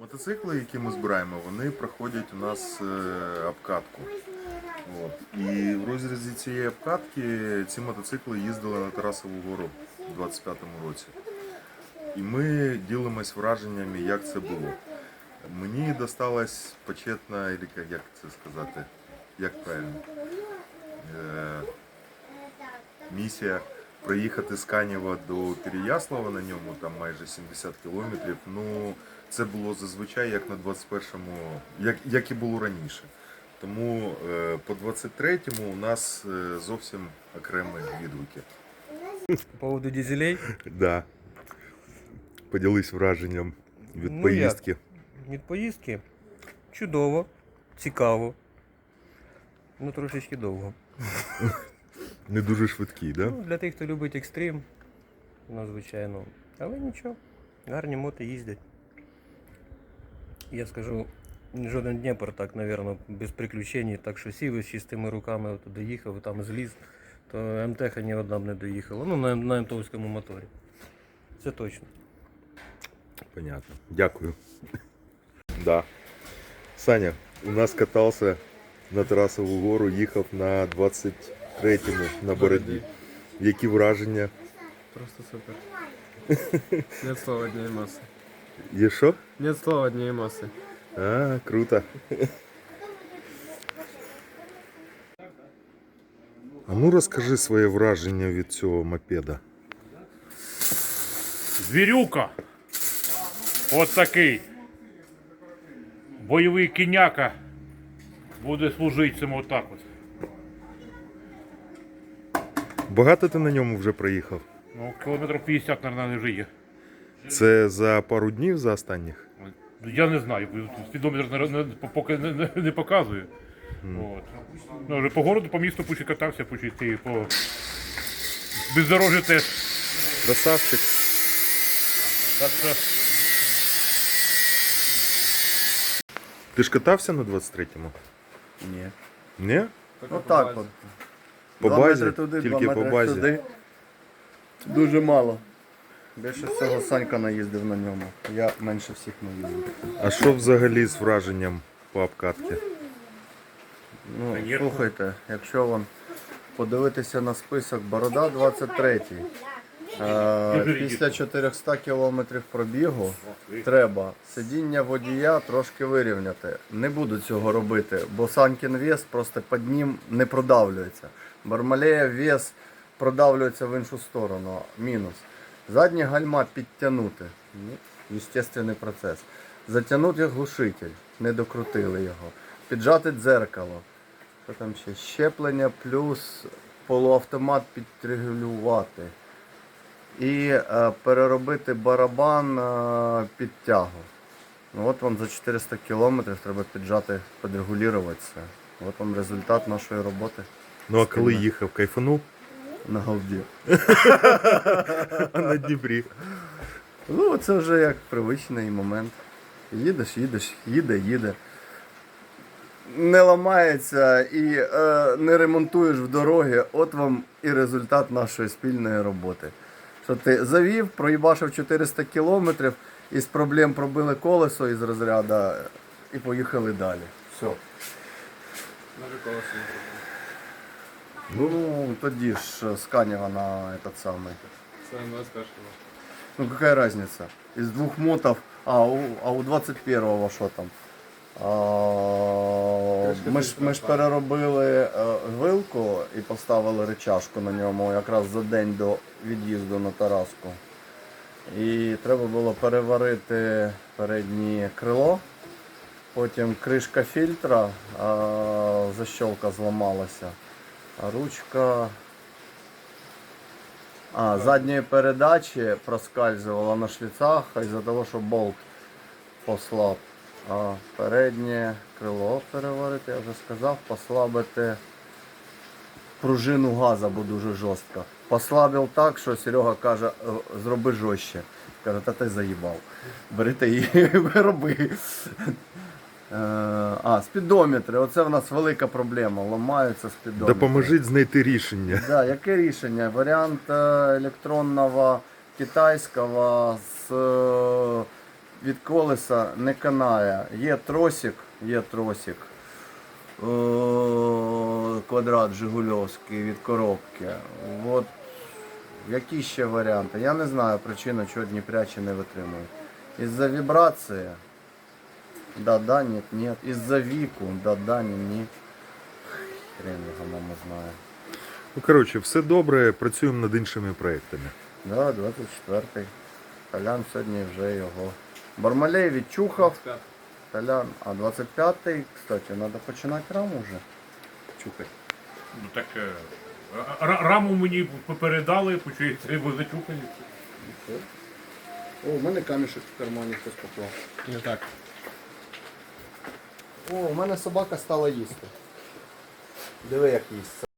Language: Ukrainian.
Мотоцикли, які ми збираємо, вони проходять у нас е, обкатку. От. І в розрізі цієї обкатки ці мотоцикли їздили на Тарасову гору у 25-му році. І ми ділимось враженнями, як це було. Мені досталась почетна, як це сказати, як правильно, е, місія проїхати з Канєва до Переяслава на ньому, там майже 70 кілометрів. Ну, це було зазвичай як на 21-му, як, як і було раніше. Тому е, по 23-му у нас е, зовсім окремі відгуки. По поводу дизелей, Да. Поділись враженням від Ну, поїздки. від поїздки чудово, цікаво. Ну, трошечки довго. Не дуже швидкий, да? Ну, для тих, хто любить екстрим, ну, звичайно. Але нічого, гарні моти їздять. Я скажу, жоден Дніпр так, мабуть, без приключень, так що сів із чистими руками от доїхав, там зліз, то МТХ ні одна б не доїхала. Ну, на, на МТовському моторі. Це точно. Понятно. Дякую. Да. Саня, у нас катався на Тарасову гору, їхав на 23-му на бороді. Які враження? Просто супер. Нет слова одней массы. Є що? Нет слова одней массы. А, круто. А ну розкажи своє враження від цього мопеда. Звірюка. От такий. Бойовий кіняка буде служити цим отак от. Багато ти на ньому вже проїхав? Ну, кілометрів 50, мабуть, вже є. Це за пару днів за останніх? Я не знаю, спідометр не, не, поки не, не, не показує. От. Ну, вже по городу, по місту пучі катався, пучі ці по бездорожжю теж. Красавчик. Так що Ти ж катався на 23-му? Ні. Ні? Отак от. По Два базі? метри туди, Тільки два по метри базі. Туди. Дуже мало. Більше всього Санька наїздив на ньому. Я менше всіх наїздив. А що взагалі з враженням по обкатці? Ну, слухайте, якщо вам подивитися на список Борода 23. Е, після 400 кілометрів пробігу треба сидіння водія трошки вирівняти. Не буду цього робити, бо Санькін вес просто під ним не продавлюється. Бармалея вес продавлюється в іншу сторону. Мінус. Задні гальма підтягнути. Ну, естественний процес. Затягнути глушитель, не докрутили його. Піджати дзеркало. Що там ще? Щеплення плюс полуавтомат підрегулювати. І е, переробити барабан е, під тягу. Ну, от вам за 400 кілометрів треба піджати, підрегулювати все. От вам результат нашої роботи Ну а коли їхав, кайфанув? на голді. А на Дніпрі. Ну, це вже як привичний момент. Їдеш, їдеш, їде, їде. Не ламається і е, не ремонтуєш в дорогі, от вам і результат нашої спільної роботи. Що ти завів, проїбашив 400 кілометрів, із проблем пробили колесо із розряду і поїхали далі. Все. Даже колоса не Ну, тоді ж з Канєва на этот самий. Сам вас спрашивал. Ну какая разница? Из двух мотов, а у, а у 21-го що там? А, ми, ж, ми ж переробили е, вилку і поставили речашку на ньому якраз за день до від'їзду на Тараску. І треба було переварити переднє крило, потім кришка фільтра, а, защолка зламалася, ручка а, задньої передачі проскальзувала на шліцах із-за того, що болт послаб. А переднє крило переварити, я вже сказав, послабити пружину газа, бо дуже жорстко. Послабив так, що Серега каже, «Е, зроби жорстче. Каже, та ти заїбав. Бери та і роби. Е, А, спідометри. Оце в нас велика проблема. Ламаються спідометри. Допоможіть знайти рішення. Да, яке рішення? Варіант е, електронного китайського з е, від колеса не канає. Є тросик, є тросик. О, квадрат Жигульовський від коробки. От які ще варіанти? Я не знаю причину, чого Дніпрячі не витримують. Із-за вібрації. Да, да, нет, нет. Із-за віку, да, да, ні, ні. Хрен його мама знає. Ну, коротше, все добре, працюємо над іншими проектами. Да, 24-й. Толян сьогодні вже його. Бармалей відчухав. Толян, а 25-й, кстати, треба починати раму вже. Чухати. Ну так е, ра- раму мені попередали, почується, ви зачухані. О, у мене камішок в кармані хтось поклав. Не так. О, у мене собака стала їсти. Диви, як їсть.